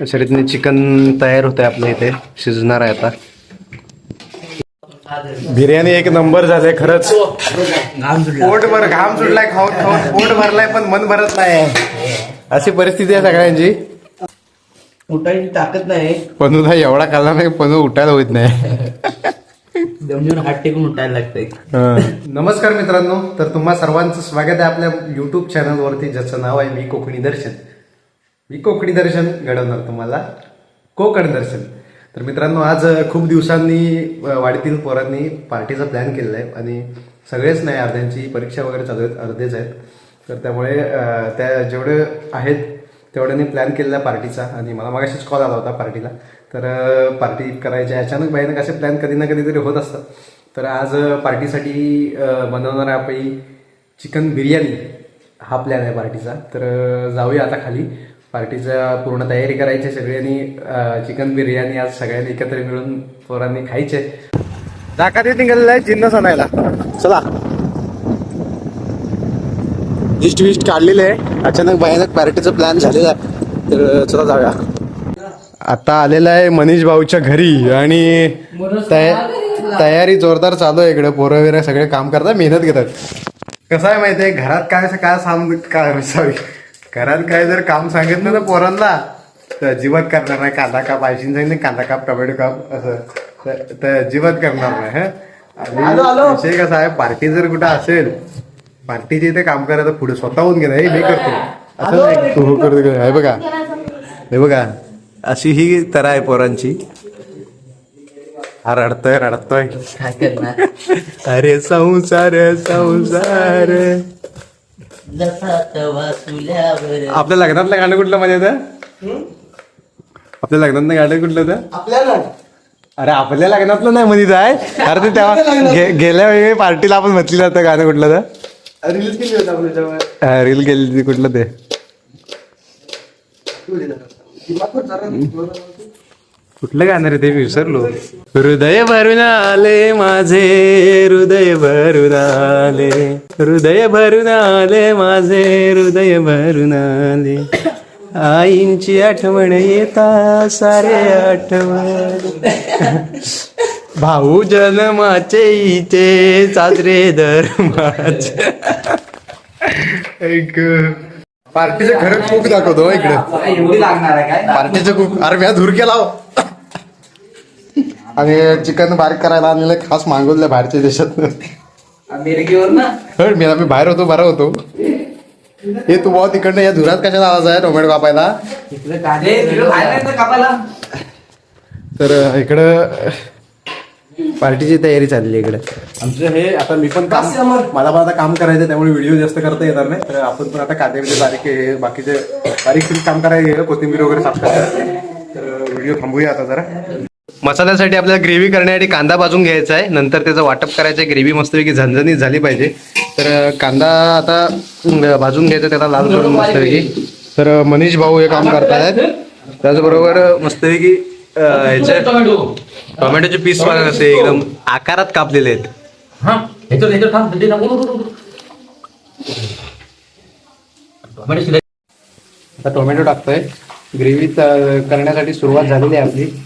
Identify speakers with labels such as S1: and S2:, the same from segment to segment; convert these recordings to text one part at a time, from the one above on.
S1: अशा रीतीने चिकन तयार होत आहे आपल्या इथे. शिजणार आहे आता. बिर्याणी एक नंबर झाले खरंच. पोटभर घाम सुटलाय खाऊन खाऊन पोट भरलाय पण मन भरत नाही. अशी परिस्थिती आहे सगळ्यांची.
S2: उठायची ताकद नाही.
S1: पनूला एवढा खाल्ला नाही पनू उठायला होत नाही.
S2: जमजून हात टेकून उठायला लागतंय.
S1: नमस्कार मित्रांनो तर तुम्हा सर्वांचं स्वागत आहे आपल्या युट्यूब चॅनलवरती ज्याचं नाव आहे मी कोकणी दर्शन. मी कोकणी दर्शन घडवणार तुम्हाला. कोकण दर्शन. तर मित्रांनो आज खूप दिवसांनी अ, वाडीतील पोरांनी पार्टीचा प्लॅन केलेला आहे आणि सगळेच नाही अर्ध्यांची परीक्षा वगैरे चालू आहेत अर्धेच आहेत. तर त्यामुळे त्या जेवढे आहेत तेवढ्यांनी प्लॅन केलेला पार्टीचा आणि मला मागाशीच कॉल आला होता पार्टीला. तर पार्टी करायची आहे. अचानक भयानक असे प्लॅन कधी ना कधीतरी होत असतात. तर आज पार्टीसाठी बनवणार आहे आपली चिकन बिर्याणी. हा प्लॅन आहे पार्टीचा. तर जाऊया आता खाली. पार्टीचा पूर्ण तयारी करायची सगळ्यांनी चिकन बिर्याणी आज सगळ्यांनी एकत्र मिळून पोरांनी खायचे. जाका ते निघालेला आहे जिन्नस आणायला. चला. लिस्ट विस्ट काढलेले आहे. अचानक भयानक पार्टीचा प्लॅन झालेला आहे. तर चला जाऊया. आता आलेला आहे मनीष भाऊच्या घरी आणि तया- तयारी जोरदार चालू आहे इकडे. पोरं वगैरे सगळे काम करतात मेहनत घेतात. कसं आहे माहितीये घरात काय असं काय साम काय सॉरी घरात काय जर काम सांगितलं ना पोरांना तर अजिबात करणार नाही. कांदा काप आयशीन सांगितलं कांदा काप टोमॅटो काप असं. तर- अजिबात करणार नाही हं? आणि विषय कसा आहे पार्टी जर कुठं असेल पार्टीच्या इथे काम करायचं पुढे स्वतःहून गेलं हे मी करतो. असं नाही तू हो करतो? हे बघा. हे बघा. अशी ही तरा आहे पोरांची. हा रडतोय रडतोय. अरे संसार संसार. आपल्या लग्नातलं गाणं कुठलं मध्ये येतं आपल्या लग्नातलं गाणं कुठलं होतं?
S3: आपल्याला
S1: अरे आपल्या लग्नातलं नाही मध्ये आहे अरे ते तेव्हा गेल्या वेळी पार्टीला आपण म्हटलं होतं गाणं कुठलं
S3: रिलीज केली होती
S1: तर रील गेली होती कुठलं ते? कुठलं गाणं रे ते विसरलो. हृदय भरून आले माझे हृदय भरून आले. हृदय भरून आले माझे हृदय भरून आले. आईंची आठवण येता सारे आठवण. भाऊ जन्माचे इथे साजरे धर्माचे. ऐक पार्टीचं खरं खूप दाखवतो हो इकडे.
S2: एवढी लागणार आहे काय?
S1: पार्टीचं खूप अरे मी धूर केला हो. आणि चिकन बारीक करायला आणलेलं खास मागवलं बाहेरच्या देशात.
S2: अमेरिकेवर ना?
S1: मी आम्ही बाहेर होतो बरा होतो. हे तू भाऊ तिकडनं या धुरात कशाला आवाज आहे टोमॅटो कापायला?
S2: तर
S1: इकडं पार्टीची तयारी चालली आहे इकडे. आमचं हे आता मी पण काम मला पण आता काम करायचं त्यामुळे व्हिडिओ जास्त करता येणार नाही. तर आपण पण आता कांदे बिंदे बारीक हे बाकीचे बारीक बिरीक काम करायचं कोथिंबीर वगैरे साफ करायचं तर व्हिडिओ थांबूया आता जरा. मसाल्यासाठी आपल्याला ग्रेव्ही करण्यासाठी कांदा भाजून घ्यायचा आहे. नंतर त्याचं वाटप करायचं आहे. ग्रेव्ही मस्तपैकी झणझणीत झाली पाहिजे. तर कांदा आता भाजून घ्यायचा त्याला लाल करून मस्तपैकी. तर मनीष भाऊ हे काम करतायत. त्याचबरोबर मस्तपैकी ह्याचे टोमॅटोचे पीस पण असे एकदम आकारात कापलेले आहेत.
S2: हा टोमॅटो
S1: टाकतोय. ग्रेव्ही करण्यासाठी सुरुवात झालेली आहे आपली
S2: कोथिंबीर पाहिजे का अजून?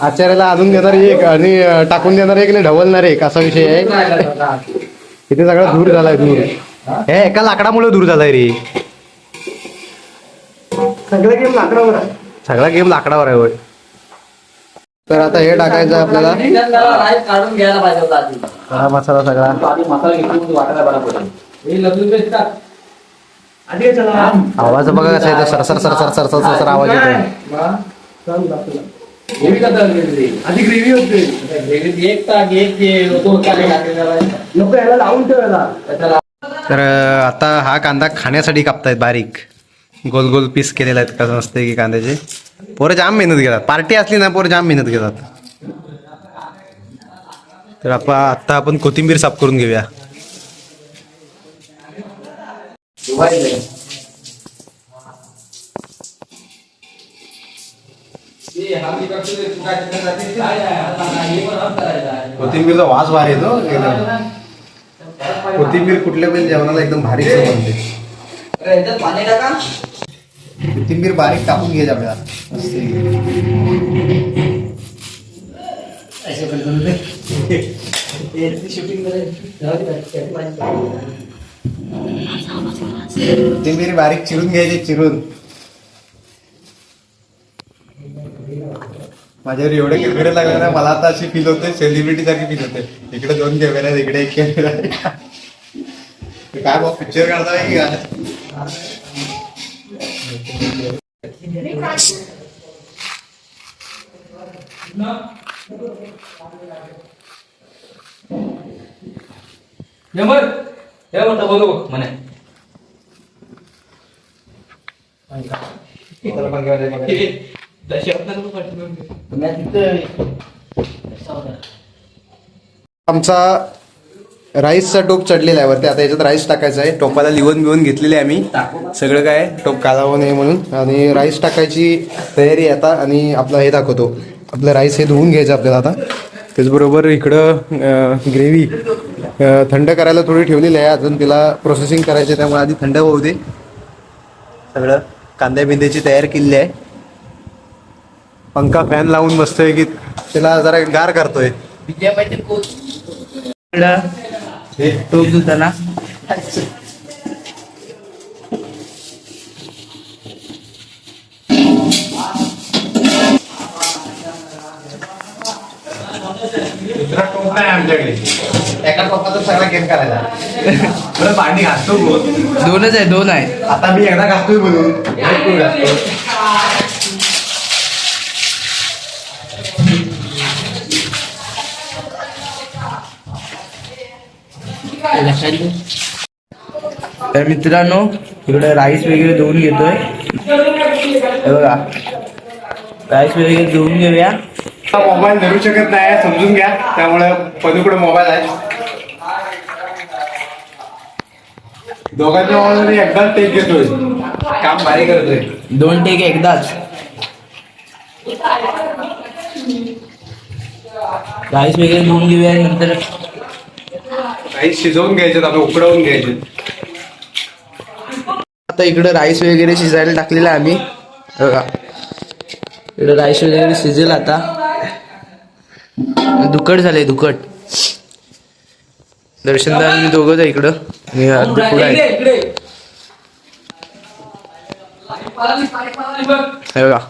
S1: आचार्याला आणून देणार एक आणि टाकून देणार एक आणि ढवलणार एक असा विषय आहे. इथे सगळा दूर झालाय दूर. हे? एका लाकडामुळे दूर झालाय रे.
S3: सगळे गेम लाकडावर आहे.
S1: सगळा गेम लाकडावर आहे तर आता हे टाकायचं आपल्याला.
S2: काढून घ्यायला पाहिजे
S1: हा मसाला सगळा. आवाज बघा कसा येतो सरसर सरसर सरसर सरसर आवाज येतो
S3: चालू दाखवला.
S2: ग्रेव्ही करता ग्रेव्ही
S3: आधी ग्रेव्ही होते
S2: ग्रेव्ही एक टाक एक दोन.
S3: नको याला लावून ठेवायला
S1: तर आता हा कांदा खाण्यासाठी कापतायत बारीक. गोल गोल पीस केलेले आहेत. कसं नसते की कांद्याचे. पोरं जाम मेहनत घेतात. पार्टी असली ना पोरं जाम मेहनत घेतात. तर आपण आता आपण कोथिंबीर साफ करून घेऊया. कोथिंबीरचा वास भारी येतो कोथिंबीर कुठल्या पण जेवणाला एकदम भारी बनते.
S2: पाणी टाका.
S1: कोथिंबीर बारीक कापून घ्यायची आपल्याला कोथिंबीर बारीक चिरून घ्यायची चिरून. माझ्यावर एवढे कॅमेरे लागले ना मला आता अशी फील होते सेलिब्रिटी सारखी फील होते. इकडे दोन कॅमेरे आहेत इकडे एक कॅमेरा आहे. काय बघ पिक्चर काढता की काय?
S2: नंबर. हे म्हणतो बघ बघ म्हणे.
S1: आमचा राईसचा टोप चढलेला आहे वरती. आता याच्यात राईस टाकायचा आहे. टोपाला लिवून बिवून घेतलेली आहे आम्ही. सगळं काय टोप कालावं नये म्हणून. आणि राईस टाकायची तयारी आता. आणि आपला हे दाखवतो. आपलं राईस हे धुवून घ्यायचं आपल्याला आता. त्याचबरोबर इकडं ग्रेव्ही. थंड करायला थोडी ठेवलेली आहे. अजून तिला प्रोसेसिंग करायची आहे, त्यामुळे आधी थंड होऊ दे. सगळं कांद्या बिंद्याची तयार केलेली आहे. पंखा फॅन लावून बसतोय की त्याला जरा गार करतोय.
S3: धुताना
S1: दुसरा टोप नाही आमच्याकडे? एका टोपाचा सगळा गेम करायचा बरं पाणी घासतो बोल.
S3: दोनच आहे दोन आहे.
S1: आता मी एकदा घासतोय घासतो
S3: तर मित्रांनो इकडे राईस वगैरे धुवून घेतोय. हे बघा. राईस वगैरे धुवून घेऊया.
S1: मोबाईल धरू शकत नाही समजून घ्या. त्यामुळे पदूकडे मोबाईल आहे. दोघांच्या मोबाईल एकदाच टेक घेतोय. काम भारी करतोय.
S3: दोन टेक एकदाच. राईस वगैरे धुवून घेऊया नंतर.
S1: राईस शिजवून घ्यायचे आता उकडवून घ्यायचे
S3: आता इकडे राईस वगैरे शिजायला टाकलेला आहे आम्ही. हे बघा. इकडे राईस वगैरे शिजेल आता. दुकट झालंय दुकट दर्शनदा आणि मी दोघंच आहे इकडं हा पुढं आहे.
S2: इकडे बघ.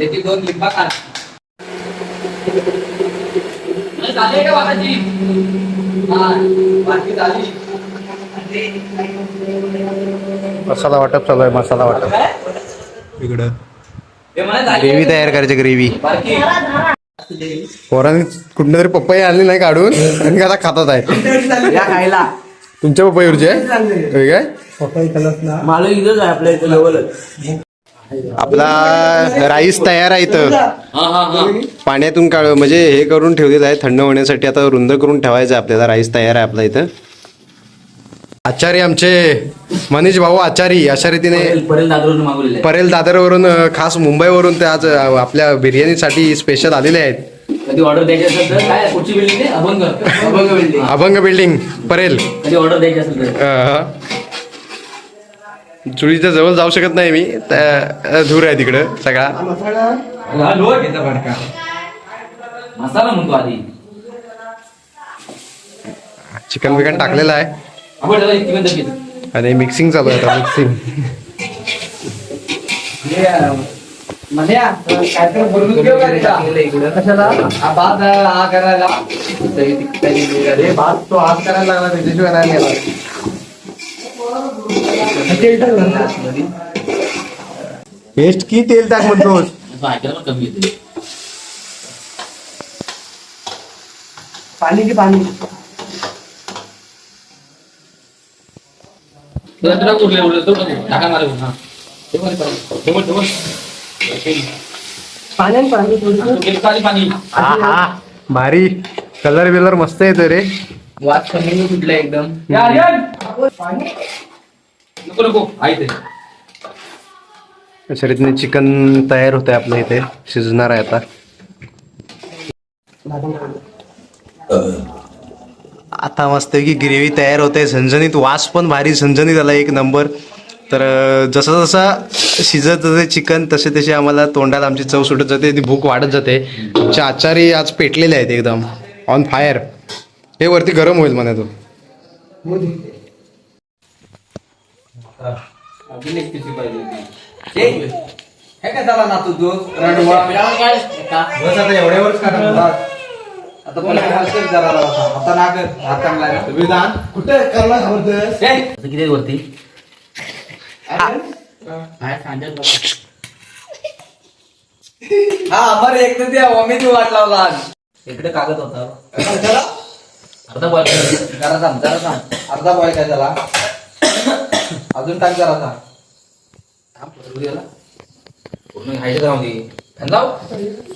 S3: हे
S2: दोन लिंबा झाली का? हा, झाली.
S1: मसाला वाटप चालू आहे मसाला वाटप. इकडं.
S2: हे.
S1: ग्रेव्ही तयार करायची ग्रेव्ही. पोरांनी कुठं तरी पप्पाई आणली नाही काढून आणि आता खातात आहे
S3: या खायला.
S1: तुमच्या पप्पाईवरचे आहे होय काय?
S3: मला इथंच आहे आपल्या इथं
S1: आपला राईस तयार आहे इथं.
S2: हा, हा, हा.
S1: पाण्यातून काढ म्हणजे हे करून ठेवलेलं आहे थंड होण्यासाठी आता रुंद करून ठेवायचं आपल्याला. राईस तयार आहे आपला इथं. आचारी आमचे मनीष भाऊ आचारी अशा रीतीने. परेल दादरवरून खास मुंबईवरून ते आज आपल्या बिर्याणीसाठी स्पेशल आलेले आहेत.
S2: कधी ऑर्डर द्यायची असेल तर काय कुठची बिल्डिंग आहे अभंग. अभंग बिल्डिंग
S1: अभंग बिल्डिंग परेल.
S2: कधी ऑर्डर द्यायची असेल तर.
S1: चुळीच्या जवळ जाऊ शकत नाही मी. त्या- धूर आहे तिकडं सगळा. चिकन बिकन टाकलेलं आहे. आणि मिक्सिंग चालू आहे आता मिक्सिंग.
S2: करायला.
S3: तेल ना.
S1: पेस्ट की तेल टाक म्हणतोस
S2: ऐकायला पण कमी येते.
S3: पाणी की पाणी?
S2: तुला तुला उरले उरले तो टाका मारे हा. ठेवून ठेवून ठेवून ठेवून
S3: पाण्यात पाणी थोडं
S2: तो गेली खाली पाणी?
S1: हा हा. भारी. कलर बिलर मस्त येतो रे.
S3: वास कमी कुठला एकदम.
S2: नको नको. आहे ते.
S1: अशा रीतीने चिकन तयार होतंय आपल्या इथे. शिजणार आहे आता. आता मस्त की ग्रेव्ही तयार होते झणझणीत वास पण भारी. झणझणीत आला एक नंबर. तर जसं जसं शिजत जाते चिकन तसे तसे आम्हाला तोंडाला आमची चव सुटत जाते. ती भूक वाढत जाते. आमचे आचारी आज पेटलेले आहेत एकदम. ऑन फायर हे वरती गरम होईल म्हणा तो.
S3: हे काय झाला ना तू तू रडवा
S1: बस आता एवढ्यावरच
S3: आता मला हलकेच जरा होता आता हात चांगला
S1: कुठे करला
S2: किती वरती काय
S3: हा बरं एक तर द्या मी तू वाट लावला. इकडे कागद होता.
S2: अर्धा बॉल
S3: जरा थांब जरा थांब. अर्धा बॉय काय झाला अजून टाक जरा थांब
S2: पूर्ण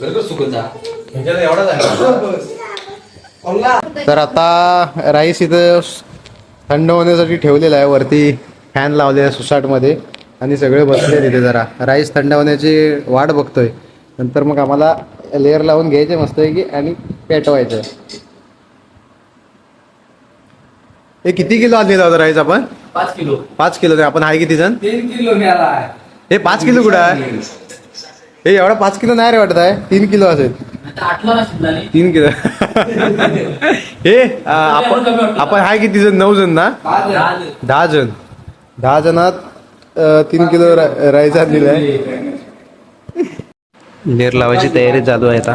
S2: बरोबर सुकत जा.
S1: तर आता राईस इथं थंड होण्यासाठी ठेवलेला आहे. वरती फॅन लावले आहे सुसाटमध्ये. आणि सगळे बसले तिथे जरा. राईस थंड होण्याची वाट बघतोय. नंतर मग आम्हाला लेअर लावून घ्यायचे मस्त की आणि पेटवायचं. हे किती किलो आणलेला होता राईस आपण?
S2: पाच किलो.
S1: पाच किलो नाही आपण आहे किती जण?
S3: तीन किलो
S1: हे पाच किलो कुठं आहे? हे एवढा पाच किलो नाही रे वाटत आहे तीन किलो असेल.
S2: आता ना
S1: तीन किलो. हे आ, आपण आपण आहे किती जण? नऊ जण ना? दहा जण. दहा जणात अ, तीन किलो रा- राईस आणलेला आहे. लेर लावायची तयारी चालू आहे आता.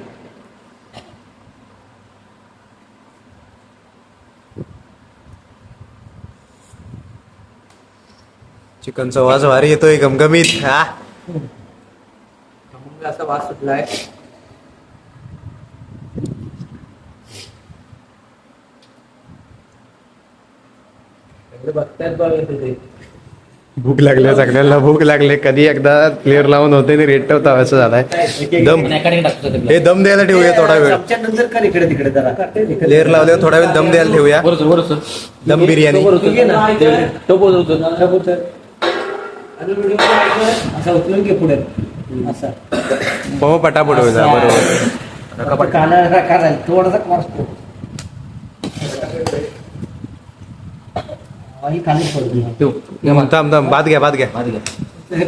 S1: चिकनचा वास भारी येतोय गमगमीत हा.
S3: असा वास सुटलाय. बघतायत बघ ते.
S1: भूक लागल्या सगळ्यांना भूक लागले. कधी एकदा प्लेअर लावून होते आणि रेट ठेवता असं झालाय. दम. हे दम द्यायला ठेवूया थोडा वेळ.
S3: नंतर कर इकडे तिकडे जरा.
S1: लेअर लावल्यावर थोडा वेळ दम द्यायला ठेवूया. दम बिर्याणी.
S3: असा उचलून घे पुढे. असा.
S1: हो बरोबर.
S3: कानाला थोडासा
S1: भात घ्या भात घ्या.
S3: हे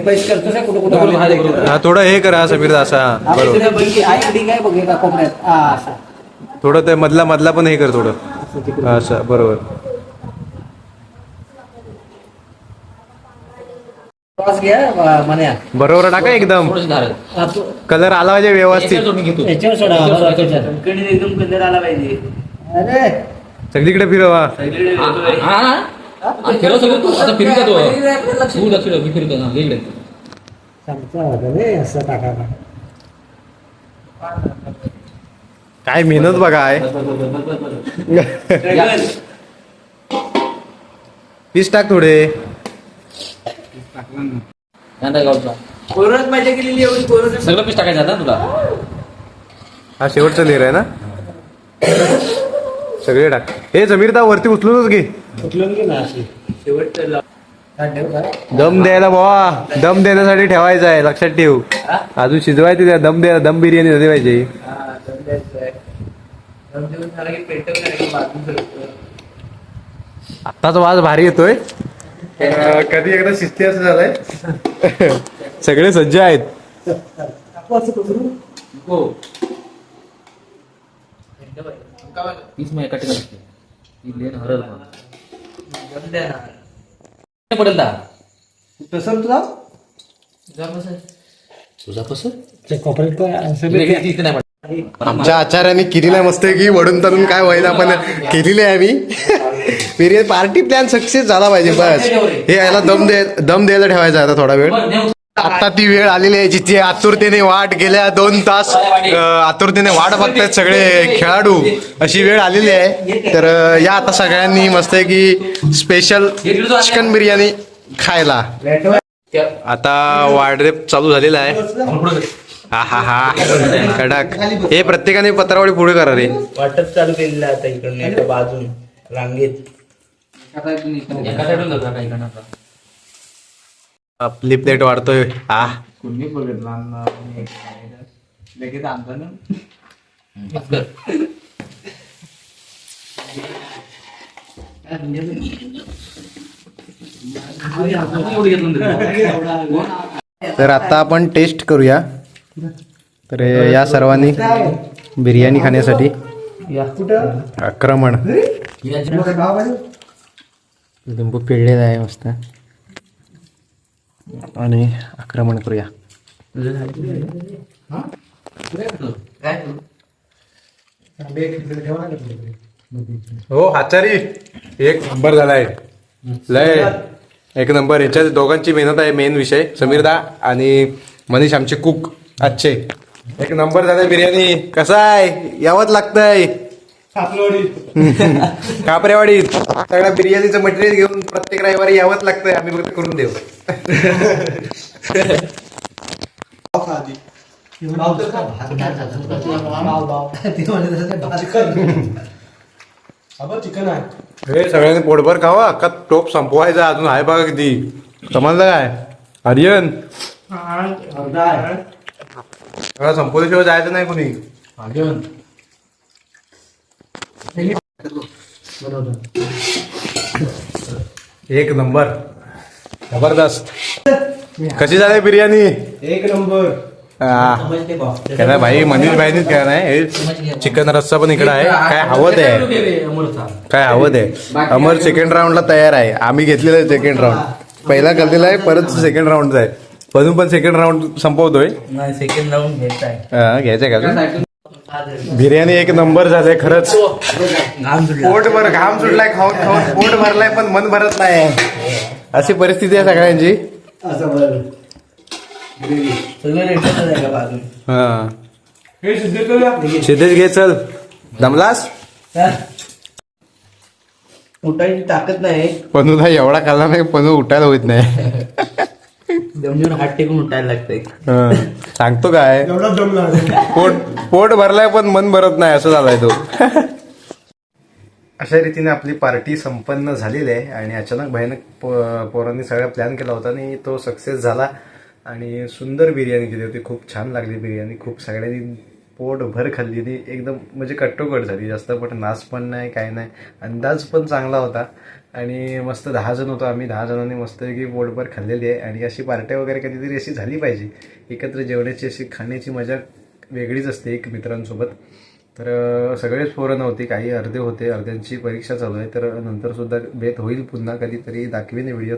S1: थोडं हे करा समीर असा बरोबर.
S3: आई काय बघ एका कोपऱ्यात. असा.
S1: थोडं ते मधला मधला पण हे कर थोडं. असं बरोबर.
S3: श्वास घ्या मन्या.
S1: बरोबर टाका एकदम. कलर आला पाहिजे व्यवस्थित.
S2: मी घेतो.
S3: याच्यावर सोडा एकदम कलर आला पाहिजे. अरे.
S1: सगळीकडे फिरवा
S2: फिरव सगळं तू. आता फिरत तो. तू लक्ष ठेव, मी फिरतो. ना इकडे.
S3: सांगता होता रे असं टाकायला
S1: काय मेहनत बघा आहे. पीस टाक थोडे.
S2: गावचा.
S3: कोरोनात मजा केलेली एवढी कोरोना
S2: सगळं पीस टाकायचं आता तुला?
S1: हा शेवटचा लेर आहे ना? सगळे टाक. हे जमीर दा वरती उचलूनच घे.
S3: उचलून घे ना अशी. शेवटचं
S1: दम द्यायला बाबा दम देण्यासाठी ठेवायचं आहे लक्षात ठेव. अजून शिजवायचं त्या दम द्या दम बिर्याणी झाली पाहिजे. आत्ताच वाज भारी येतोय. कधी एकदा शिस्ती असं झालंय? सगळे सज्ज आहेत.
S2: हो. पीस मग एका ठिकाणी असते. ती लेन हरल मग पडेल दा?
S3: तसं तुझा?
S2: तुझा कसं नाही.
S1: आमच्या आचार्याने केलेला मस्त की वडून तळून काय व्हायला पण केलेली आहे आम्ही. बिर्याणी पार्टी प्लॅन सक्सेस झाला पाहिजे बस. हे याला दम द्याय दम द्यायला ठेवायचा आता थोडा वेळ. आता ती वेळ आलेली आहे जिथे आतुरतेने वाट गेल्या दोन तास आतुरतेने वाट बघतायत सगळे खेळाडू. अशी वेळ आलेली आहे. तर या आता सगळ्यांनी मस्त आहे की स्पेशल चिकन बिर्याणी खायला. आता वाढरेप चालू झालेला आहे. हा हा हा. कडक. हे प्रत्येकाने पत्रावळी पुढे करा रे.
S3: वाटप चालू केलेलं आता इकडनं बाजून. रांगेत.
S2: एका साईडून जातो काही करणार
S1: आपली प्लेट वाढतोय.
S3: कुणी बघितला लगेच आणतो ना.
S1: तर आता आपण टेस्ट करूया. तर या सर्वांनी बिर्याणी खाण्यासाठी. आक्रमण. लिंबू पिळलेला आहे मस्त. आणि आक्रमण करूया. हो आचारी एक नंबर झालाय. लय. एक नंबर. याच्यात दोघांची मेहनत आहे मेन विषय. समीरदा आणि मनीष आमचे कुक आजचे. एक नंबर झालाय बिर्याणी. कसा आहे? यावंच लागतंय. कापरेवाडीत सगळ्या बिर्याणीचं मटेरियल घेऊन प्रत्येक रविवारी यावंच लागतंय आम्ही फक्त करून देऊ. हे सगळ्यांनी पोटभर खावा अख्खा टोप संपवायचा अजून आहे बघा किती. समजलं काय? आर्यन सगळं संपवल्याशिवाय जायचं नाही कोणी. एक नंबर. जबरदस्त. कशी झाली बिर्याणी?
S3: एक नंबर.
S1: काय भाई मनीष भाईनीच काय नाही हे चिकन रस्सा पण इकडे आहे. काय हवं आहे काय हवं ते. अमर सेकंड राऊंडला तयार आहे. आम्ही घेतलेलं आहे सेकंड राऊंड पहिला केलेला आहे परत सेकंड राऊंड आहे. म्हणून पण सेकंड राऊंड संपवतोय.
S3: नाही सेकंड राऊंड घ्यायचा आहे.
S1: हा, घ्यायचंय का बिर्याणी एक नंबर झाले खरंच.
S3: घाम सुटला.
S1: पोटभर घाम सुटलाय खाऊन खाऊन पोट भरलाय पण मन भरत नाही अशी परिस्थिती आहे सगळ्यांची. हा. सिद्धेश घे चल. दमलास?
S3: उठायची ताकद नाही.
S1: पनूला एवढा खाल्ला नाही पनू उठायला होत नाही.
S3: जमजून हात टेकून उठायला लागतंय.
S1: हा. सांगतो काय? पोट पोट भरलाय पण मन भरत नाही असं झालाय तो. अशा रीतीने आपली पार्टी संपन्न झालेली आहे आणि अचानक भयानक पो- पोरांनी सगळा प्लॅन केला होता आणि तो सक्सेस झाला. आणि सुंदर बिर्याणी केली होती. खूप छान लागली बिर्याणी. खूप सगळ्यांनी पोट भर खाल्ली एकदम म्हणजे कट्टोकट झाली. जास्त पण नाच पण नाही काय नाही. अंदाज पण चांगला होता. आणि मस्त दहा जण होतो आम्ही. दहा जणांनी मस्त की पोटभर खाल्लेली आहे. आणि अशी पार्ट्या वगैरे कधीतरी अशी झाली पाहिजे. एकत्र जेवण्याची अशी खाण्याची मजा वेगळीच असते एक मित्रांसोबत. तर सगळेच पोरं नव्हती. काही अर्धे होते. अर्ध्यांची परीक्षा चालू आहे. तर नंतर सुद्धा बेत होईल पुन्हा कधीतरी. दाखवीन व्हिडिओ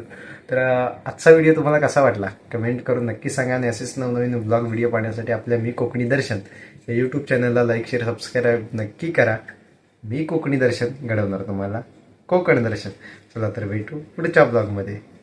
S1: तर आजचा व्हिडिओ तुम्हाला कसा वाटला? कमेंट करून नक्की सांगा. आणि असेच नवनवीन ब्लॉग व्हिडिओ पाहण्यासाठी आपल्या मी कोकणी दर्शन. या यूट्यूब चॅनलला लाईक शेअर सबस्क्राईब नक्की करा. मी कोकणी दर्शन घडवणार तुम्हाला. कोकण दर्शन. चला तर भेटू पुढच्या ब्लॉगमध्ये